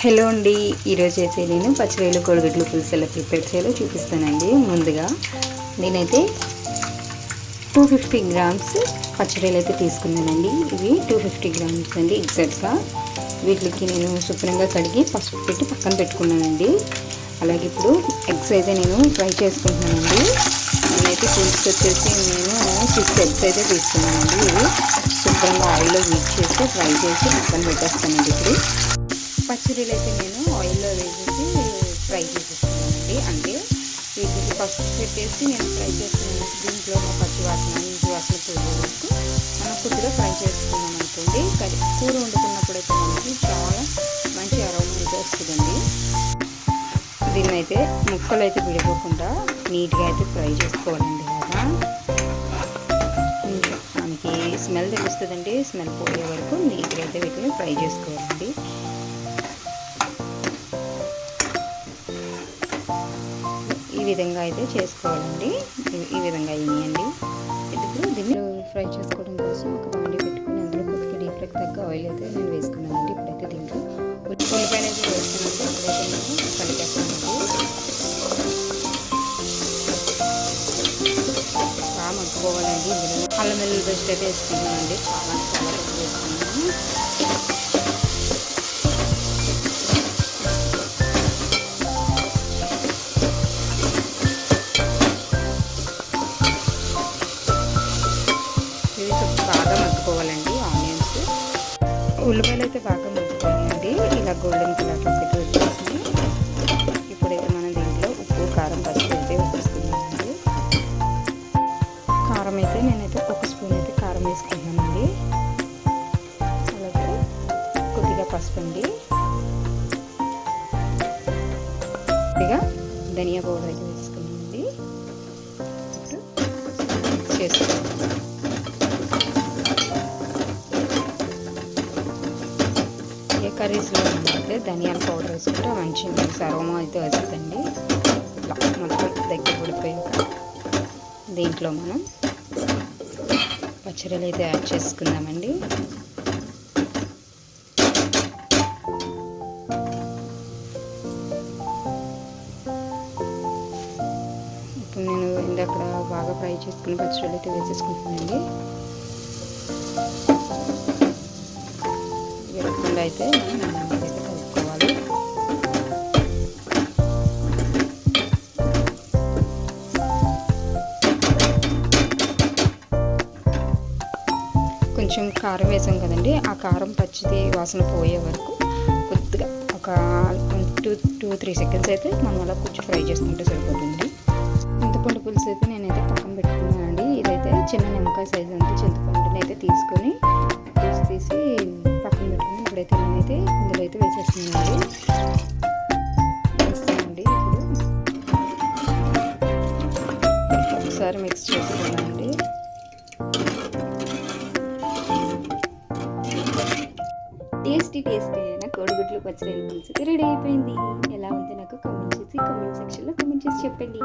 Hello అండి. ఈరోజు అయితే నేను పచ్చివేలు కోడిగుడ్లు పులుసు ఎలా ప్రిపేర్ చేయాలో చూపిస్తానండి. ముందుగా నేనైతే టూ ఫిఫ్టీ గ్రామ్స్ పచ్చివేలు అయితే తీసుకున్నానండి. ఇవి టూ ఫిఫ్టీ గ్రామ్స్ అండి ఎగ్జాక్ట్గా వీటికి నేను శుభ్రంగా కడిగి పసుపు పెట్టి పక్కన పెట్టుకున్నానండి. అలాగే ఇప్పుడు ఎగ్స్ అయితే నేను ఫ్రై చేసుకుంటున్నానండి. నేనైతే పులుసు వచ్చేసి నేను సిక్స్ ఎగ్స్ అయితే తీసుకున్నానండి. ఇవి శుభ్రంగా ఆయిల్లో వీట్ చేసి ఫ్రై చేసి పక్కన పెట్టేస్తానండి ఇప్పుడు. పచ్చడిలు అయితే నేను ఆయిల్లో వేసేసి ఫ్రై చేసేస్తున్నానండి అంటే వీటికి ఫస్ట్ పెట్టేసి నేను ఫ్రై చేస్తున్నాను. దీంట్లో పచ్చి వాసన ఇంటి వాసన పోయే వరకు మనం కొద్దిగా ఫ్రై చేసుకున్నాం అనుకోండి. కర్రీ కూర వండుకున్నప్పుడు అయితే మనకి చాలా మంచి అరోమా అయితే వస్తుందండి. దీన్ని అయితే ముక్కలు అయితే విడిపోకుండా నీట్గా అయితే ఫ్రై చేసుకోవాలండి కదా మనకి స్మెల్ తెలుస్తుందండి. స్మెల్ పోయే వరకు నీట్గా అయితే వీటిని ఫ్రై చేసుకోవాలండి. విధంగా అయితే చేసుకోవాలండి. ఈ- విధంగా వేయండి ఇప్పుడు దీన్ని ఫ్రై చేసుకోవడం కోసం ఒక బాండీ పెట్టుకుని అందులో కొద్దిగా డీప్ ఫ్రైకి తగ్గ ఆయిల్ అయితే నేను వేసుకున్నానండి. ఇప్పుడైతే దీంట్లో ఉల్లి- ఉల్లిపాయలు అయితే వేసుకున్నాను అప్పుడైతే నేను కలిపేస్తాను బాగా మగ్గిపోవాలండి. ఇందులో అల్లం వెల్లుల్లి పేస్ట్ అయితే వేసుకుంటున్నాను అండి చాలా చాలా వేసుకున్నాను. ఉల్లిపాయలు అయితే బాగా మగ్గిపోయాయండి ఇలా గోల్డెన్ కలర్ అయితే వచ్చేసింది. ఇప్పుడైతే మనం దీంట్లో ఉప్పు కారం పసుపు అయితే వేసేస్తున్నామండి కారం అయితే నేనైతే ఒక స్పూన్ అయితే కారం వేసుకున్నానండి అలాగే కొద్దిగా పసుపు అండి. కొద్దిగా ధనియా పౌడర్ అయితే వేసుకున్నామండి ఇప్పుడు చేసుకోవాలి కర్రీస్లో అయితే ధనియాల పౌడర్ వేసుకుంటే మంచి సర్వమా అయితే వస్తుందండి. ఇట్లా మొత్తం దగ్గర పడిపోయాక దీంట్లో మనం పచ్చడిలు అయితే యాడ్ చేసుకుందామండి. ఇప్పుడు నేను ఇందాక బాగా ఫ్రై చేసుకుని పచ్చడిలు అయితే వేసేసుకుంటున్నానండి. విరగకుండా అయితే కలుపుకోవాలి. కొంచెం కారం వేసాం కదండి. ఆ కారం పచ్చిది వాసన పోయే వరకు కొద్దిగా ఒక టూ టూ త్రీ సెకండ్స్ అయితే మనం అలా కొంచెం ఫ్రై చేసుకుంటే సరిపోతుంది. చింతపండు పులుసు అయితే నేనైతే పక్కన పెట్టుకున్నానండి. ఇదైతే చిన్న నిమ్మకాయ సైజ్ అంతా చింతపండుని అయితే తీసుకొని పులుసు తీసి ఇప్పుడైతే నేనైతే ఇందులో అయితే వేసేస్తున్నానండి. వేస్తానండి ఇప్పుడు ఒకసారి మిక్స్ చేసుకున్నానండి టేస్టీ టేస్టీ అయిన కోడిగుడ్లు పచ్చడి పులుసు రెడీ అయిపోయింది. ఎలా ఉంది నాకు కమెంట్ చేసి కమెంట్ సెక్షన్లో కమెంట్ చేసి చెప్పండి.